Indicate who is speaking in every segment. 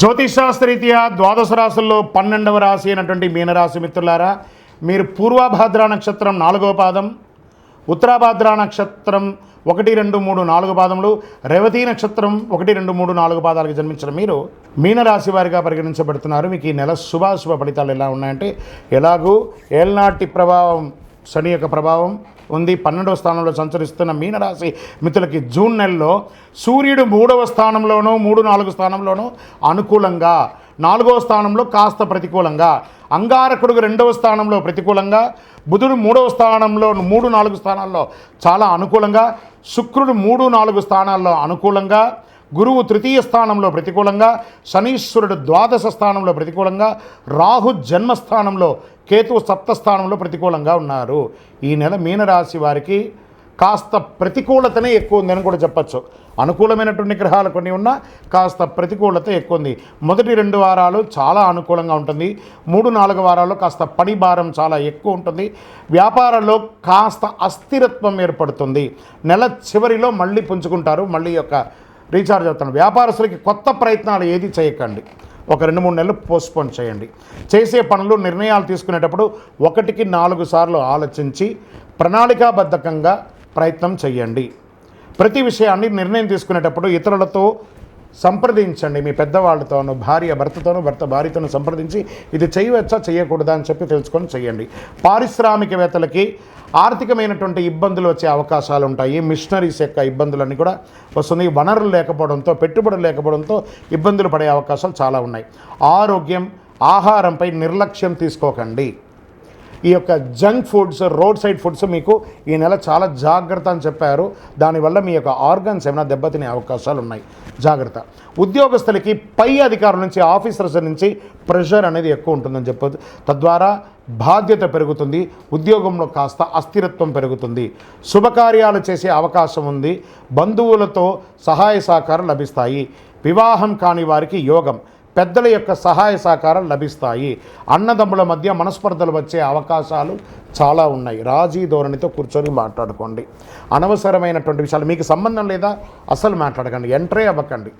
Speaker 1: జ్యోతిషాస్త్రరీత్యా ద్వాదశ రాశుల్లో పన్నెండవ రాశి అయినటువంటి మీనరాశి మిత్రులారా మీరు పూర్వభాద్ర నక్షత్రం నాలుగవ పాదం ఉత్తరాభాద్ర నక్షత్రం ఒకటి రెండు మూడు నాలుగు పాదములు రేవతి నక్షత్రం ఒకటి రెండు మూడు నాలుగు పాదాలకు జన్మించిన మీరు మీనరాశి వారిగా పరిగణించబడుతున్నారు. మీకు ఈ నెల శుభాశుభ ఫలితాలు ఎలా ఉన్నాయంటే ఎలాగూ ఏల్నాటి ప్రభావం శని యొక్క ప్రభావం ఉంది. పన్నెండవ స్థానంలో సంచరిస్తున్న మీనరాశి మిత్రులకి జూన్ నెలలో సూర్యుడు మూడవ స్థానంలోనూ మూడు నాలుగు స్థానంలోనూ అనుకూలంగా. నాలుగవ స్థానంలో కాస్త ప్రతికూలంగా. అంగారకుడు రెండవ స్థానంలో ప్రతికూలంగా. బుధుడు మూడవ స్థానంలో మూడు నాలుగు స్థానాల్లో చాలా అనుకూలంగా. శుక్రుడు మూడు నాలుగు స్థానాల్లో అనుకూలంగా. గురువు తృతీయ స్థానంలో ప్రతికూలంగా. శనీశ్వరుడు ద్వాదశ స్థానంలో ప్రతికూలంగా. రాహు జన్మస్థానంలో కేతువు సప్త స్థానంలో ప్రతికూలంగా ఉన్నారు. ఈ నెల మీనరాశి వారికి కాస్త ప్రతికూలతనే ఎక్కువ ఉందని కూడా చెప్పచ్చు. అనుకూలమైనటువంటి గ్రహాలు కొన్ని ఉన్నా కాస్త ప్రతికూలత ఎక్కువ ఉంది. మొదటి రెండు వారాలు చాలా అనుకూలంగా ఉంటుంది. మూడు నాలుగు వారాల్లో కాస్త పని భారం చాలా ఎక్కువ ఉంటుంది. వ్యాపారంలో కాస్త అస్థిరత్వం ఏర్పడుతుంది. నెల చివరిలో మళ్ళీ పుంజుకుంటారు. మళ్ళీ యొక్క రీఛార్జ్ అవుతాను వ్యాపారస్తులకి కొత్త ప్రయత్నాలు ఏది చేయకండి. ఒక రెండు మూడు నెలలు పోస్ట్పోన్ చేయండి. చేసే పనులు నిర్ణయాలు తీసుకునేటప్పుడు ఒకటికి నాలుగు సార్లు ఆలోచించి ప్రణాళికాబద్ధకంగా ప్రయత్నం చేయండి. ప్రతి విషయాన్ని నిర్ణయం తీసుకునేటప్పుడు ఇతరులతో సంప్రదించండి. మీ పెద్దవాళ్ళతోనూ భార్య భర్తతోనూ భర్త భార్యతోనూ సంప్రదించి ఇది చేయవచ్చా చేయకూడదా అని చెప్పి తెలుసుకొని చేయండి. పారిశ్రామికవేత్తలకి ఆర్థికమైనటువంటి ఇబ్బందులు వచ్చే అవకాశాలు ఉంటాయి. మిషనరీస్ యొక్క ఇబ్బందులన్నీ కూడా వస్తుంది. వనరులు లేకపోవడంతో పెట్టుబడులు లేకపోవడంతో ఇబ్బందులు పడే అవకాశాలు చాలా ఉన్నాయి. ఆరోగ్యం ఆహారంపై నిర్లక్ష్యం తీసుకోకండి. ఈ యొక్క junk foods road side foods మీకు ఈ నెల చాలా జాగ్రత్త అని చెప్పారు. దానివల్ల మీ యొక్క ఆర్గన్స్ ఏమైనా దెబ్బతినే అవకాశాలు ఉన్నాయి. జాగ్రత్త. ఉద్యోగస్తులకి పై అధికారుల నుంచి ఆఫీసర్స్ నుంచి ప్రెషర్ అనేది ఎక్కువ ఉంటుందని చెప్పదు తద్వారా బాధ్యత పెరుగుతుంది. ఉద్యోగంలో కాస్త అస్థిరత్వం పెరుగుతుంది. శుభకార్యాలు చేసే అవకాశం ఉంది. బంధువులతో సహాయ సహకారం లభిస్తాయి. వివాహం కాని వారికి యోగం. పెద్దల యొక్క సహాయ సహకారం లభిస్తాయి. అన్నదమ్ముల మధ్య మనస్పర్ధలు వచ్చే అవకాశాలు చాలా ఉన్నాయి. రాజీ ధోరణితో కూర్చొని మాట్లాడుకోండి. అనవసరమైనటువంటి విషయాలు మీకు సంబంధం లేదా? అసలు మాట్లాడకండి. ఎంట్రే అవ్వకండి.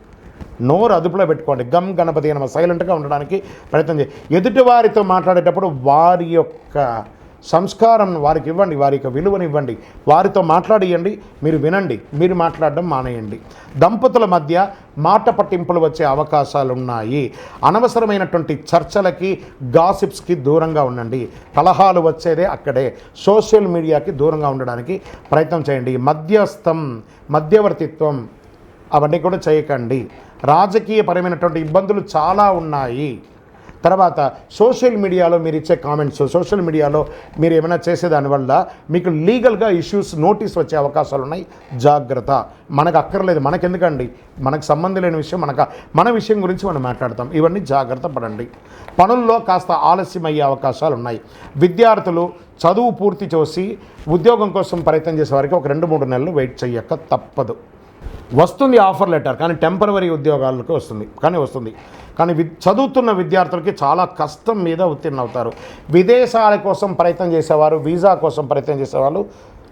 Speaker 1: నోరు అదుపులో పెట్టుకోండి. గమ్ గణపతి అనమా సైలెంట్గా ఉండడానికి ప్రయత్నం చేయండి ఎదుటివారితో మాట్లాడేటప్పుడు వారి యొక్క సంస్కారం వారికి ఇవ్వండి వారి యొక్క విలువని ఇవ్వండి. వారితో మాట్లాడియండి మీరు వినండి మీరు మాట్లాడడం మానేయండి. దంపతుల మధ్య మాట పట్టింపులు వచ్చే అవకాశాలు ఉన్నాయి అనవసరమైనటువంటి చర్చలకి గాసిప్స్కి దూరంగా ఉండండి. కలహాలు వచ్చేదే అక్కడే. సోషల్ మీడియాకి దూరంగా ఉండడానికి ప్రయత్నం చేయండి. మధ్యస్థం మధ్యవర్తిత్వం అవన్నీ కూడా చేయకండి. రాజకీయపరమైనటువంటి ఇబ్బందులు చాలా ఉన్నాయి. తర్వాత సోషల్ మీడియాలో మీరు ఇచ్చే కామెంట్స్ సోషల్ మీడియాలో మీరు ఏమైనా చేసేదానివల్ల మీకు లీగల్గా ఇష్యూస్ నోటీస్ వచ్చే అవకాశాలు ఉన్నాయి. జాగ్రత్త. మనకు అక్కర్లేదు. మనకెందుకండి? మనకు సంబంధం లేని విషయం మనకు మన విషయం గురించి మనం మాట్లాడతాం. ఇవన్నీ జాగ్రత్త పడండి. పనుల్లో కాస్త ఆలస్యం అయ్యే అవకాశాలు ఉన్నాయి. విద్యార్థులు చదువు పూర్తి చేసి ఉద్యోగం కోసం ప్రయత్నం చేసే వారికి ఒక రెండు మూడు నెలలు వెయిట్ చేయక తప్పదు. వస్తుంది ఆఫర్ లెటర్ కానీ టెంపరవరీ ఉద్యోగాలకు వస్తుంది. కానీ వస్తుంది. కానీ వి చదువుతున్న విద్యార్థులకి చాలా కష్టం మీద ఉత్తీర్ణ అవుతారు. విదేశాల కోసం ప్రయత్నం చేసేవారు వీసా కోసం ప్రయత్నం చేసేవాళ్ళు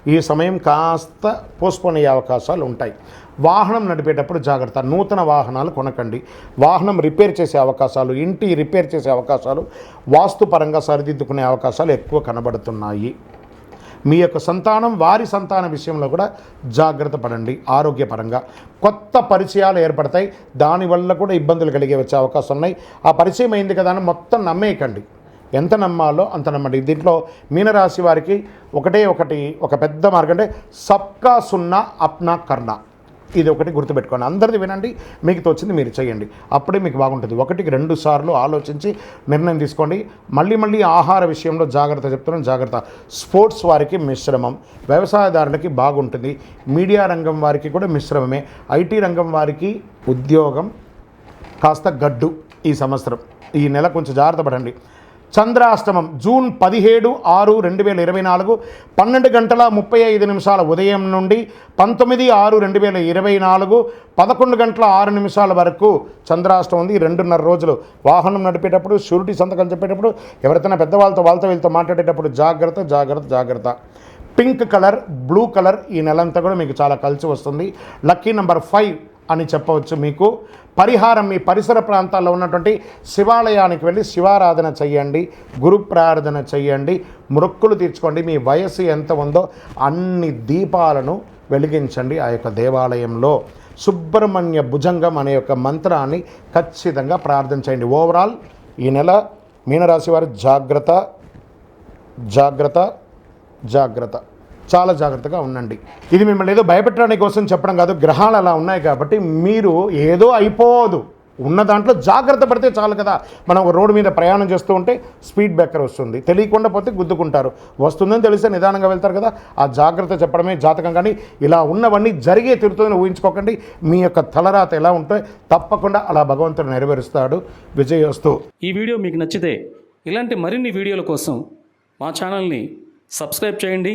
Speaker 1: ఈ సమయం కాస్త పోస్ట్పోన్ అయ్యే అవకాశాలు ఉంటాయి. వాహనం నడిపేటప్పుడు జాగ్రత్త నూతన వాహనాలు కొనకండి. వాహనం రిపేర్ చేసే అవకాశాలు ఇంటి రిపేర్ చేసే అవకాశాలు వాస్తుపరంగా సరిదిద్దుకునే అవకాశాలు ఎక్కువ కనబడుతున్నాయి. మీ యొక్క సంతానం వారి సంతాన విషయంలో కూడా జాగ్రత్త పడండి ఆరోగ్యపరంగా. కొత్త పరిచయాలు ఏర్పడతాయి దానివల్ల కూడా ఇబ్బందులు కలిగే వచ్చే అవకాశం ఉన్నాయి. ఆ పరిచయం అయింది కదా అని మొత్తం నమ్మేయకండి. ఎంత నమ్మాలో అంత నమ్మండి. దీంట్లో మీనరాశి వారికి ఒకటే ఒకటి ఒక పెద్ద మార్గం అంటే సబ్కా సున్నా అప్నా కర్ణ. ఇది ఒకటి గుర్తుపెట్టుకోండి. అందరిది వినండి మీకు తోచింది మీరు చేయండి. అప్పుడే మీకు బాగుంటుంది. ఒకటికి రెండు సార్లు ఆలోచించి నిర్ణయం తీసుకోండి. మళ్ళీ మళ్ళీ ఆహార విషయంలో జాగ్రత్త చెప్తున్నాను జాగ్రత్త. స్పోర్ట్స్ వారికి మిశ్రమం. వ్యవసాయదారులకి బాగుంటుంది. మీడియా రంగం వారికి కూడా మిశ్రమమే. ఐటీ రంగం వారికి ఉద్యోగం కాస్త గడ్డు ఈ సంవత్సరం. ఈ నెల కొంచెం జాగ్రత్త పడండి. చంద్రాష్టమం జూన్ పదిహేడు ఆరు రెండు వేల ఇరవై నాలుగు పన్నెండు గంటల ముప్పై ఐదు నిమిషాల ఉదయం నుండి పంతొమ్మిది ఆరు రెండు వేల ఇరవై నాలుగు పదకొండు గంటల ఆరు నిమిషాల వరకు చంద్రాష్టమం ఉంది. రెండున్నర రోజులు వాహనం నడిపేటప్పుడు షూరిటీ సంతకం చెప్పేటప్పుడు ఎవరితోనా పెద్దవాళ్ళతో వాళ్ళతో వీళ్ళతో మాట్లాడేటప్పుడు జాగ్రత్త జాగ్రత్త జాగ్రత్త. పింక్ కలర్ బ్లూ కలర్ ఈ నెలంతా కూడా మీకు చాలా కలిసి వస్తుంది. లక్కీ నెంబర్ ఫైవ్ అని చెప్పవచ్చు మీకు. పరిహారం మీ పరిసర ప్రాంతాల్లో ఉన్నటువంటి శివాలయానికి వెళ్ళి శివారాధన చేయండి గురు ప్రార్థన చేయండి మొక్కులు తీర్చుకోండి. మీ వయసు ఎంత ఉందో అన్ని దీపాలను వెలిగించండి ఆ యొక్క దేవాలయంలో. సుబ్రహ్మణ్య భుజంగం అనే యొక్క మంత్రాన్ని ఖచ్చితంగా ప్రార్థన చేయండి. ఓవరాల్ ఈ నెల మీనరాశి వారి జాగ్రత్త జాగ్రత్త జాగ్రత్త. చాలా జాగ్రత్తగా ఉండండి. ఇది మిమ్మల్ని ఏదో భయపెట్టడానికి కోసం చెప్పడం కాదు గ్రహాలు అలా ఉన్నాయి కాబట్టి మీరు ఏదో అయిపోదు. ఉన్న దాంట్లో జాగ్రత్త పడితే చాలు కదా. మనం ఒక రోడ్డు మీద ప్రయాణం చేస్తూ ఉంటే స్పీడ్ బ్రేకర్ వస్తుంది. తెలియకుండా పోతే గుద్దుకుంటారు. వస్తుందని తెలిస్తే నిదానంగా వెళ్తారు కదా. ఆ జాగ్రత్త చెప్పడమే జాతకం కానీ ఇలా ఉన్నవన్నీ జరిగే తిరుగుతుందని ఊహించుకోకండి. మీ యొక్క తలరాత ఎలా ఉంటే తప్పకుండా అలా భగవంతుడు నెరవేరుస్తాడు. విజయోస్తు
Speaker 2: ఈ వీడియో మీకు నచ్చితే ఇలాంటి మరిన్ని వీడియోల కోసం మా ఛానల్ని సబ్స్క్రైబ్ చేయండి.